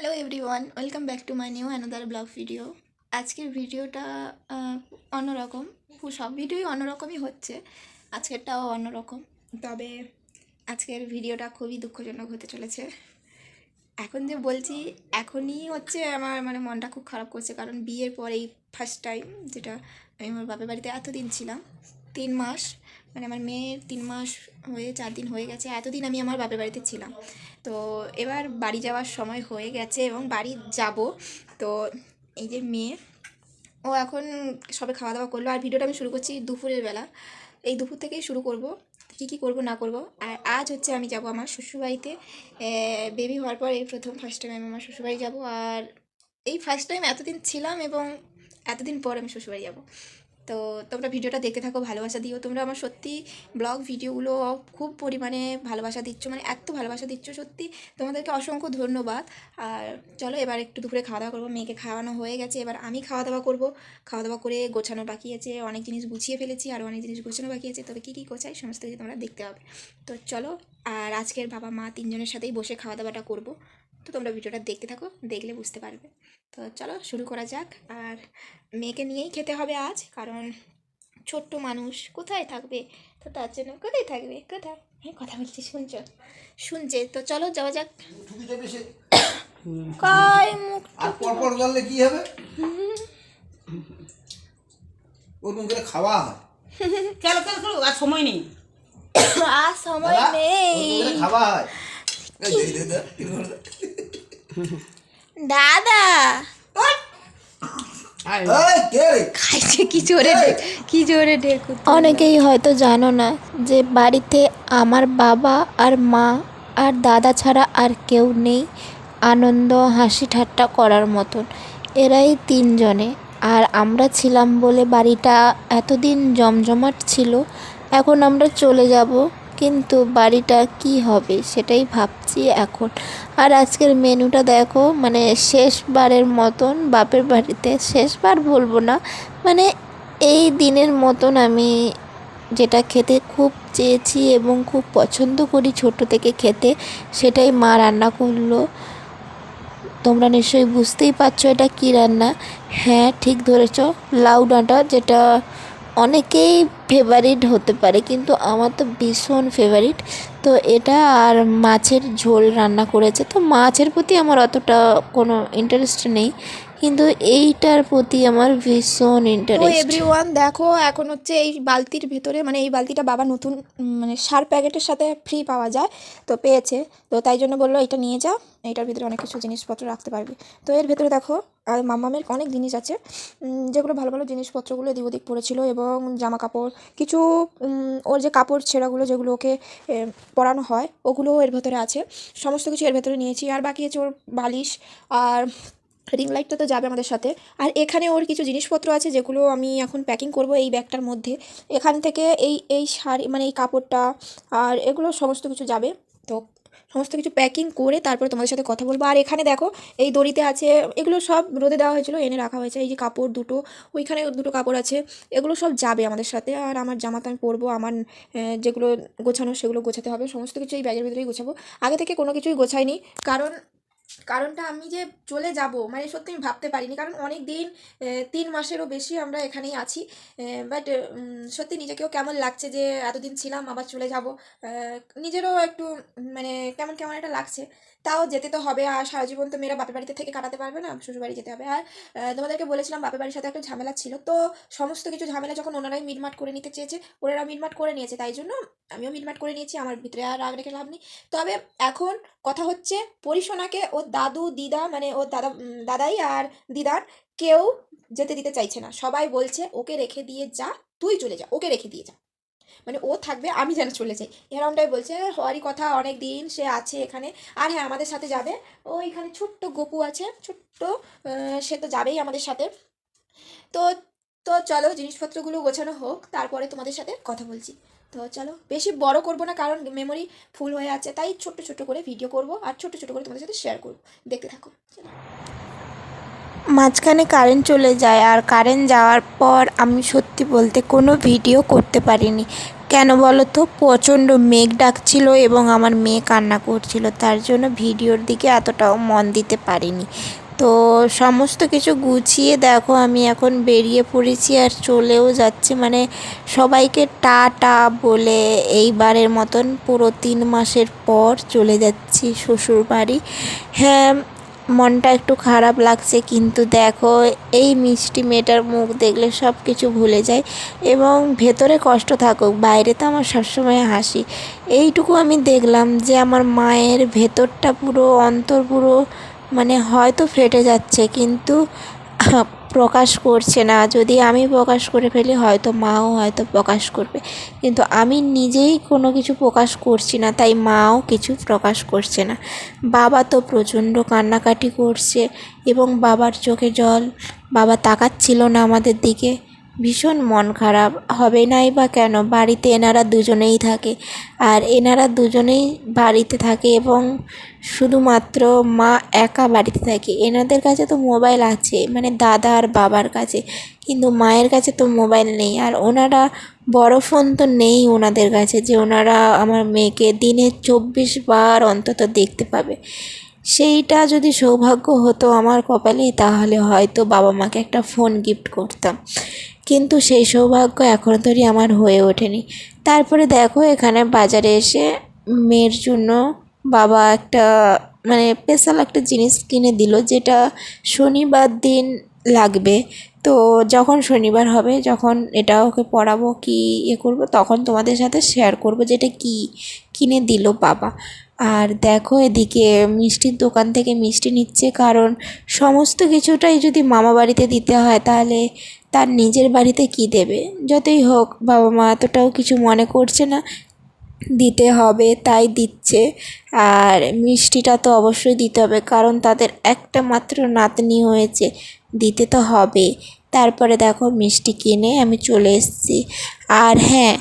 Hello everyone welcome back to my new another vlog video আজকের ভিডিওটা অন্যরকম। সব ভিডিওই অন্যরকমই হচ্ছে। আজকেরটাও অন্যরকম। তবে আজকের ভিডিওটা খুবই দুঃখজনক হতে চলেছে। এখন যে বলছি, এখনই হচ্ছে আমার মানে মনটা খুব খারাপ করছে। কারণ বিয়ের পরেই ফার্স্ট টাইম যেটা আমি আমার বাপের বাড়িতে এতদিন ছিলাম, তিন মাস। মানে আমার মেয়ের তিন মাস হয়ে, চার দিন হয়ে গেছে, এতদিন আমি আমার বাপের বাড়িতে ছিলাম। তো এবার বাড়ি যাওয়ার সময় হয়ে গেছে এবং বাড়ি যাব। তো এই যে মেয়ে, ও এখন সবে খাওয়া দাওয়া করল। আর ভিডিওটা আমি শুরু করছি দুপুরের বেলা। এই দুপুর থেকেই শুরু করব, কী কী করব, না করব। আর আজ হচ্ছে আমি যাব আমার শ্বশুরবাড়িতে। বেবি হওয়ার পর এই প্রথম ফার্স্ট টাইম আমি আমার শ্বশুরবাড়ি যাব। আর এই ফার্স্ট টাইম এতদিন ছিলাম এবং এতদিন পর আমি শ্বশুরবাড়ি যাব। তো তোমরা ভিডিওটা দেখতে থাকো, ভালোবাসা দিও। তোমরা আমার সত্যি ব্লগ ভিডিওগুলো খুব পরিমাণে ভালোবাসা দিচ্ছ মানে এত ভালোবাসা দিচ্ছ সত্যি। তোমাদেরকে অসংখ্য ধন্যবাদ। আর চলো এবার একটু দুপুরে খাওয়া দাওয়া করব। মেয়েকে খাওয়ানো হয়ে গেছে, এবার আমি খাওয়া দাওয়া করব। খাওয়া দাওয়া করে গোছানো বাকি আছে, অনেক জিনিস গুছিয়ে ফেলেছি, আর অনেক জিনিস গোছানো বাকি আছে। তবে কী কী গোছাই সমস্ত কিছু তোমরা দেখতে হবে তো চলো, আর আজকের বাবা মা তিনজনের সাথেই বসে খাওয়া দাওয়াটা করব। তো তোমরা ভিডিওটা দেখতে থাকো দেখলে বুঝতে পারবে। তো চলো শুরু করা যাক। আর মেয়েকে নিয়েই খেতে হবে আজ কারণ ছোট্ট মানুষ কোথায় থাকবে? তো তার জন্য কোথায় থাকবে? কোথায়? হ্যাঁ কথা বলছি শুনছ? শুনছে। তো চলো যাওয়া যাক। কয় মুখ আর পর পর কি হবে? ওরকম করে খাওয়া হয়। চলো চলো চলো আর সময় নেই। আর সময় নেই। খাওয়া হয়। দাদা? খাইছে কি জোরে ডে- কি জোরে ডেকু অনেকেই হয়তো জানো না যে বাড়িতে আমার বাবা আর মা আর দাদা ছাড়া আর কেউ নেই আনন্দ হাসি ঠাট্টা করার মতন। এরাই তিনজনে। আর আমরা ছিলাম বলে বাড়িটা এতদিন জমজমাট ছিল এখন আমরা চলে যাব কিন্তু বাড়িটা কি হবে সেটাই ভাবছি এখন। আর আজকের মেনুটা দেখো মানে শেষবারের মতন বাপের বাড়িতে, শেষবার বলব না মানে এই দিনের মতন আমি যেটা খেতে খুব চেয়েছি এবং খুব পছন্দ করি ছোট থেকে খেতে, সেটাই মা রান্না করল। তোমরা নিশ্চয়ই বুঝতেই পারছ এটা কী রান্না। হ্যাঁ ঠিক ধরেছ, লাউ ডাঁটা, যেটা অনেকেই ফেভারিট হতে পারে কিন্তু আমার তো ভীষণ ফেভারিট তো এটা আর মাছের ঝোল রান্না করেছে। তো মাছের প্রতি আমার অতটা কোনো ইন্টারেস্ট নেই। কিন্তু এইটার প্রতি আমার ভীষণ ইন্টারেস্ট এভরিওয়ান দেখো এখন হচ্ছে এই বালতির ভেতরে মানে এই বালতিটা বাবা নতুন মানে সার প্যাকেটের সাথে ফ্রি পাওয়া যায় তো পেয়েছে। তো তাই জন্য বলল এটা নিয়ে যাও এইটার ভিতরে অনেক কিছু জিনিসপত্র রাখতে পারবে। তো এর ভেতরে দেখো আর মামামের অনেক জিনিস আছে। যেগুলো ভালো ভালো জিনিসপত্রগুলো এদিক ওদিক পড়েছিল এবং জামা কাপড় কিছু ওর যে কাপড় ছেঁড়াগুলো যেগুলো ওকে পরানো হয়, ওগুলোও এর ভেতরে আছে। সমস্ত কিছু এর ভেতরে নিয়েছি। আর বাকি আছে ওর বালিশ আর রিং লাইটটা তো যাবে আমাদের সাথে। আর এখানে ওর কিছু জিনিসপত্র আছে যেগুলো আমি এখন প্যাকিং করব এই ব্যাগটার মধ্যে। এখান থেকে এই এই শাড়ি মানে এই কাপড়টা আর এগুলো সমস্ত কিছু যাবে। তো সমস্ত কিছু প্যাকিং করে তারপরে তোমাদের সাথে কথা বলব। আর এখানে দেখো, এই দড়িতে আছে, এগুলো সব রোদে দেওয়া হয়েছিল, এনে রাখা হয়েছে। এই যে কাপড় দুটো, ওইখানে দুটো কাপড় আছে, এগুলো সব যাবে আমাদের সাথে। আর আমার জামাতে আমি পরবো, আমার যেগুলো গোছানো সেগুলো গোছাতে হবে, সমস্ত কিছু এই ব্যাগের ভিতরেই গোছাবো। আগে থেকে কোনো কিছুই গোছাইনি, কারণ কারণটা আমি যে চলে যাব মানে সত্যি আমি ভাবতে পারিনি। কারণ অনেক দিন তিন মাসেরও বেশি আমরা এখানেই আছি বাট সত্যি নিজেকেও কেমন লাগছে যে এতদিন ছিলাম, আবার চলে যাব। নিজেরও একটু মানে কেমন কেমন একটা লাগছে। তাও যেতে তো হবে, আর সারা জীবন তো মেয়েরা বাপের বাড়িতে থেকে কাটাতে পারবে না, শ্বশুরবাড়ি যেতে হবে। আর তোমাদেরকে বলেছিলাম বাপের বাড়ির সাথে একটা ঝামেলা ছিল, তো সমস্ত কিছু ঝামেলা যখন ওনারাই মিটমাট করে নিতে চেয়েছে ওনারা মিটমাট করে নিয়েছে, তাই জন্য আমিও মিটমাট করে নিয়েছি, আমার ভিতরে আর রাগ রেখে লাভ নেই। তবে এখন কথা হচ্ছে পরিসোনাকে ওর দাদু, দিদা মানে ওর দাদা দাদাই আর দিদার কেউ যেতে দিতে চাইছে না। সবাই বলছে, ওকে রেখে দিয়ে যা, তুই চলে যা, ওকে রেখে দিয়ে যা। মানে ও থাকবে, আমি যেন চলে যাই। এরমটাই বলছে, হওয়ারই কথা অনেক দিন সে আছে এখানে। আর হ্যাঁ আমাদের সাথে যাবে। ও এখানে ছোট্ট গপু আছে, ছোট্ট সে তো যাবেই আমাদের সাথে। তো তো চলো, জিনিসপত্রগুলো গোছানো হোক, তারপরে তোমাদের সাথে কথা বলছি। তো চলো, বেশি বড় করব না, কারণ মেমোরি ফুল হয়ে আছে, তাই ছোট্ট ছোট্ট করে ভিডিও করব আর ছোট্ট ছোট করে তোমাদের সাথে শেয়ার করব। দেখতে থাকো, চলো। মাঝখানে কারেন্ট চলে যায় আর কারেন্ট যাওয়ার পর আমি সত্যি বলতে কোনো ভিডিও করতে পারিনি। কেন বলো তো? প্রচণ্ড মেঘ ডাকছিল এবং আমার মেয়ে কান্না করছিল, তার জন্য ভিডিওর দিকে এতটাও মন দিতে পারিনি। তো সমস্ত কিছু গুছিয়ে দেখো, আমি এখন বেরিয়ে পড়েছি আর চলেও যাচ্ছি। মানে সবাইকে টাটা বলে এইবারের মতন পুরো তিন মাসের পর চলে যাচ্ছি শ্বশুর বাড়ি হ্যাঁ মনটা একটু খারাপ লাগছে, কিন্তু দেখো এই মিষ্টি মেয়েটার মুখ দেখলে সব কিছু ভুলে যায় এবং ভেতরে কষ্ট থাকুক, বাইরে তো আমার সবসময় হাসি। এইটুকু আমি দেখলাম যে আমার মায়ের ভেতরটা পুরো অন্তর পুরো মানে হয়তো ফেটে যাচ্ছে, কিন্তু প্রকাশ করছে না। যদি আমি প্রকাশ করে ফেলি, হয়তো মাও হয়তো প্রকাশ করবে। কিন্তু আমি নিজেই কোনো কিছু প্রকাশ করছি না, তাই মাও কিছু প্রকাশ করছে না। বাবা তো প্রচণ্ড কান্নাকাটি করছে এবং বাবার চোখে জল। বাবা তাকাচ্ছিল না আমাদের দিকে। ভীষণ মন খারাপ, হবে নাই বা কেন? বাড়িতে এনারা দুজনেই থাকে। আর এনারা দুজনেই বাড়িতে থাকে এবং শুধুমাত্র মা একা বাড়িতে থাকে। এনাদের কাছে তো মোবাইল আছে মানে দাদা আর বাবার কাছে। কিন্তু মায়ের কাছে তো মোবাইল নেই। আর ওনারা বড় ফোন তো নেই ওনাদের কাছে যে ওনারা আমার মেয়েকে দিনে চব্বিশ বার অন্তত দেখতে পাবে। সেইটা যদি সৌভাগ্য হতো আমার কপালে, তাহলে হয়তো বাবা মাকে একটা ফোন গিফট করতাম। কিন্তু সেই সৌভাগ্য এখনও তৈরি আমার হয়ে ওঠেনি। তারপরে দেখো, এখানে বাজারে এসে মেয়ের জন্য বাবা একটা মানে স্পেশাল একটা জিনিস কিনে দিল, যেটা শনিবার দিন লাগবে। তো যখন শনিবার হবে, যখন এটা ওকে পড়াবো, কি ইয়ে করব, তখন তোমাদের সাথে শেয়ার করব, যেটা কি কিনে দিল বাবা। আর দেখো এদিকে মিষ্টির দোকান থেকে মিষ্টি নিচ্ছে, কারণ সমস্ত কিছুটাই যদি মামা বাড়িতে দিতে হয় তাহলে তার নিজের বাড়িতে কি দেবে? যতই হোক, বাবা মা এতটাও কিছু মনে করছে না, দিতে হবে, তাই দিচ্ছে। আর মিষ্টিটা তো অবশ্যই দিতে হবে, কারণ তাদের একটা মাত্র নাতনি হয়েছে, দিতে তো হবে। তারপরে দেখো মিষ্টি কিনে আমি চলে এসেছি। আর হ্যাঁ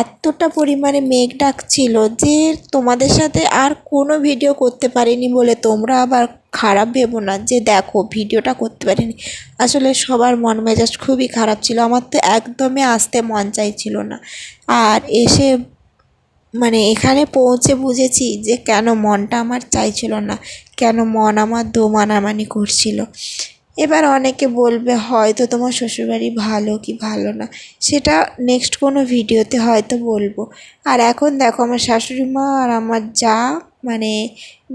এতটা পরিমাণে মেঘ ডাকছিল যে তোমাদের সাথে আর কোনো ভিডিও করতে পারিনি বলে তোমরা আবার খারাপ ভেবো না যে দেখো ভিডিওটা করতে পারিনি। আসলে সবার মন মেজাজ খুবই খারাপ ছিল, আমার তো একদমই আসতে মন চাইছিল না। আর এসে মানে এখানে পৌঁছে বুঝেছি যে কেন মনটা আমার চাইছিল না, কেন মন আমার দোমানামানি করছিল। এবার অনেকে বলবে, হয়তো তোমার শ্বশুরবাড়ি ভালো কি ভালো না? সেটা নেক্সট কোনো ভিডিওতে হয়তো বলব। আর এখন দেখো আমার শাশুড়ি মা আর আমার যা মানে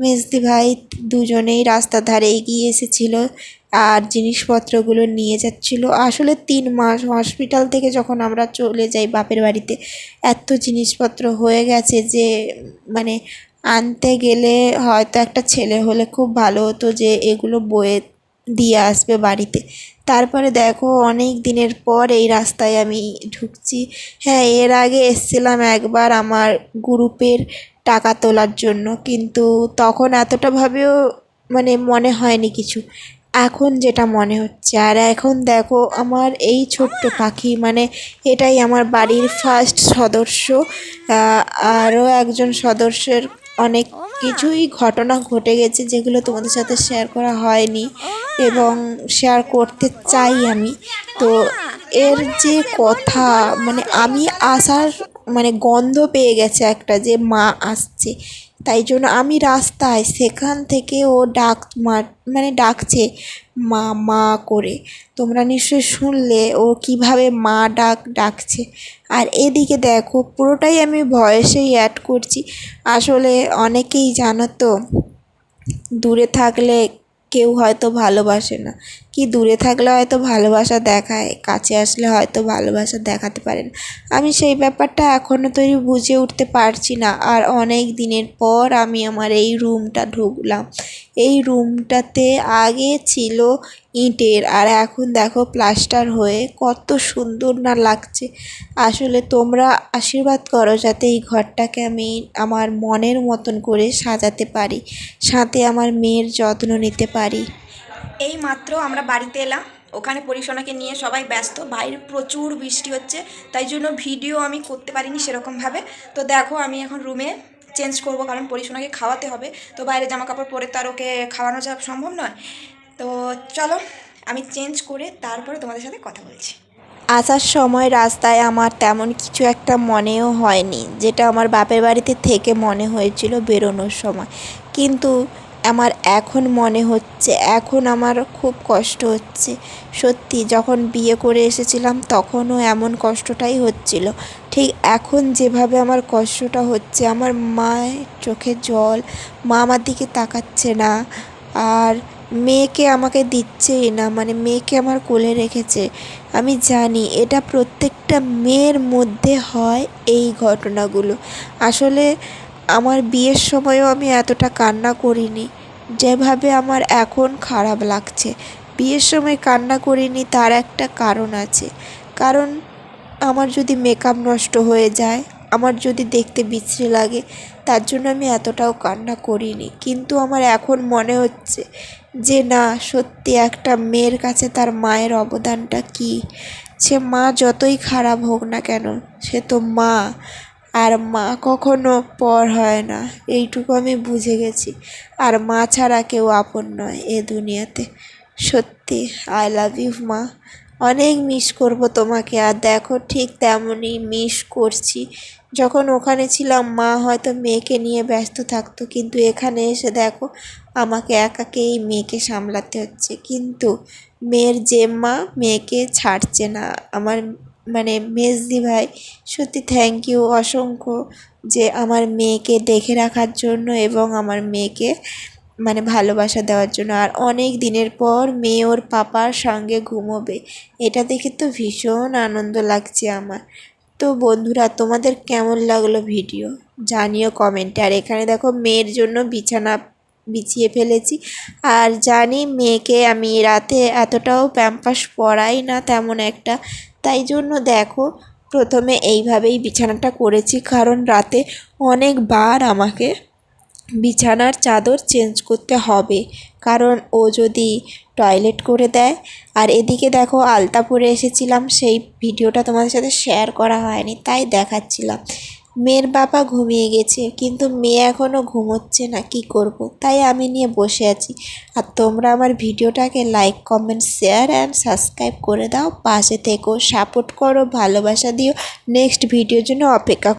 মেজদি ভাই দুজনেই রাস্তার ধারে এগিয়ে এসেছিল আর জিনিসপত্রগুলো নিয়ে যাচ্ছিল। আসলে তিন মাস হসপিটাল থেকে যখন আমরা চলে যাই বাপের বাড়িতে, এত জিনিসপত্র হয়ে গেছে যে মানে আনতে গেলে হয়তো একটা ছেলে হলে খুব ভালো হতো যে এগুলো বয়ে দিয়ে আসবে বাড়িতে। তারপরে দেখো অনেক দিনের পর এই রাস্তায় আমি ঢুকছি। হ্যাঁ এর আগে এসছিলাম একবার আমার গ্রুপের টাকা তোলার জন্য, কিন্তু তখন এতটা ভাবেও মানে মনে হয়নি কিছু। এখন যেটা মনে হচ্ছে, আর এখন দেখো আমার এই ছোট্ট পাখি মানে এটাই আমার বাড়ির ফার্স্ট সদস্য আরও একজন সদস্যের অনেক কিছুই ঘটনা ঘটে গেছে যেগুলো তোমাদের সাথে শেয়ার করা হয়নি এবং শেয়ার করতে চাই আমি তো এর যে কথা মানে আমি আসার মানে গন্ধ পেয়ে গেছে একটা যে মা আসছে। তাই জন্য আমি রাস্তায় সেখান থেকে ও ডাক মানে ডাকছে মা মা করে। তোমরা নিশ্চয়ই শুনলে ও কীভাবে মা ডাক ডাকছে। আর এদিকে দেখো, পুরোটাই আমি ভয়েসেই অ্যাড করছি। আসলে অনেকেই জানো তো, দূরে থাকলে কেউ হয়তো ভালোবাসে না। কি দূরে থাকলে হয়তো ভালোবাসা দেখায়, কাছে আসলে হয়তো ভালোবাসা দেখাতে পারেন আমি সেই ব্যাপারটা এখনও তৈরি বুঝে উঠতে পারছি না। আর অনেক দিনের পর আমি আমার এই রুমটা ঢুকলাম। এই রুমটাতে আগে ছিল ইটের আর এখন দেখো প্লাস্টার হয়ে কত সুন্দর না লাগছে। আসলে তোমরা আশীর্বাদ করো যাতে এই ঘরটাকে আমি আমার মনের মতন করে সাজাতে পারি, সাথে আমার মেয়ের যত্ন নিতে পারি। এই মাত্র আমরা বাড়িতে এলাম। ওখানে পরিসোনাকে নিয়ে সবাই ব্যস্ত। বাইরে প্রচুর বৃষ্টি হচ্ছে, তাই জন্য ভিডিও আমি করতে পারিনি সেরকমভাবে। তো দেখো আমি এখন রুমে চেঞ্জ করব, কারণ পরিসোনাকে খাওয়াতে হবে। তো বাইরে জামা কাপড় পরে তো আর ওকে খাওয়ানো যা সম্ভব নয়। তো চলো, আমি চেঞ্জ করে তারপরে তোমাদের সাথে কথা বলছি। আসার সময় রাস্তায় আমার তেমন কিছু একটা মনেও হয়নি, যেটা আমার বাপের বাড়িতে থেকে মনে হয়েছিল বেরোনোর সময়। কিন্তু আমার এখন মনে হচ্ছে, এখন আমার খুব কষ্ট হচ্ছে। সত্যি, যখন বিয়ে করে এসেছিলাম তখনও এমন কষ্টটাই হচ্ছিল। ঠিক এখন যেভাবে আমার কষ্টটা হচ্ছে, আমার মায়ের চোখে জল, মা আমার দিকে তাকাচ্ছে না। আর মেয়েকে আমাকে দিচ্ছেই না মানে মেয়েকে আমার কোলে রেখেছে। আমি জানি এটা প্রত্যেকটা মেয়ের মধ্যে হয় এই ঘটনাগুলো। আসলে আমার বিয়ের সময়ও আমি এতটা কান্না করিনি, যেভাবে আমার এখন খারাপ লাগছে। বিয়ের সময় কান্না করিনি তার একটা কারণ আছে। কারণ আমার যদি মেকআপ নষ্ট হয়ে যায়, আমার যদি দেখতে বিশ্রী লাগে, তার জন্য আমি এতটাও কান্না করিনি। কিন্তু আমার এখন মনে হচ্ছে যে না, সত্যি একটা মেয়ের কাছে তার মায়ের অবদানটা কী? সে মা যতই খারাপ হোক না কেন, সে তো মা। আর মা কখনো পর হয় না, এইটুকু আমি বুঝে গেছি। আর মা ছাড়া কেউ আপন নয় এ দুনিয়াতে। সত্যি আই লাভ ইউ মা। অনেক মিস করব তোমাকে, আর দেখো ঠিক তেমনই মিস করছি। যখন ওখানে ছিলাম, মা হয়তো মেয়েকে নিয়ে ব্যস্ত থাকতো, কিন্তু এখানে এসে দেখো আমাকে একাকে এই মেয়েকে সামলাতে হচ্ছে। কিন্তু মেয়ের যে মা মেয়েকে ছাড়ছে না। আমার মানে মেজদি ভাই, সত্যি থ্যাংক ইউ অসংখ্য যে আমার মেয়েকে দেখে রাখার জন্য এবং আমার মেয়েকে মানে ভালোবাসা দেওয়ার জন্য। আর অনেক দিনের পর মেয়ে ওর পাপার সঙ্গে ঘুমোবে। এটা দেখে তো ভীষণ আনন্দ লাগছে আমার। তো বন্ধুরা, তোমাদের কেমন লাগল ভিডিও? জানিও কমেন্টে আর এখানে দেখো মেয়ের জন্য বিছানা বিছিয়ে ফেলেছি। আর জানি মেয়েকে আমি রাতে এতটাও প্যাম্পাস পরাই না তেমন একটা। তাই জন্য দেখো, প্রথমে এইভাবেই বিছানাটা করেছি। কারণ রাতে অনেকবার আমাকে বিছানার চাদর চেঞ্জ করতে হবে। কারণ ও যদি টয়লেট করে দেয়। আর এদিকে দেখো আলতা পরে এসেছিলাম। সেই ভিডিওটা তোমাদের সাথে শেয়ার করা হয়নি, তাই দেখাচ্ছিলাম। মেয়ের বাবা ঘুমিয়ে গেছে, কিন্তু মেয়ে এখনও ঘুমোচ্ছে না, কি করব। তাই আমি নিয়ে বসে আছি। আর তোমরা আমার ভিডিওটাকে like comment share and subscribe করে দাও। পাশে থেকো সাপোর্ট করো, ভালোবাসা দিও। নেক্সট ভিডিওর জন্য অপেক্ষা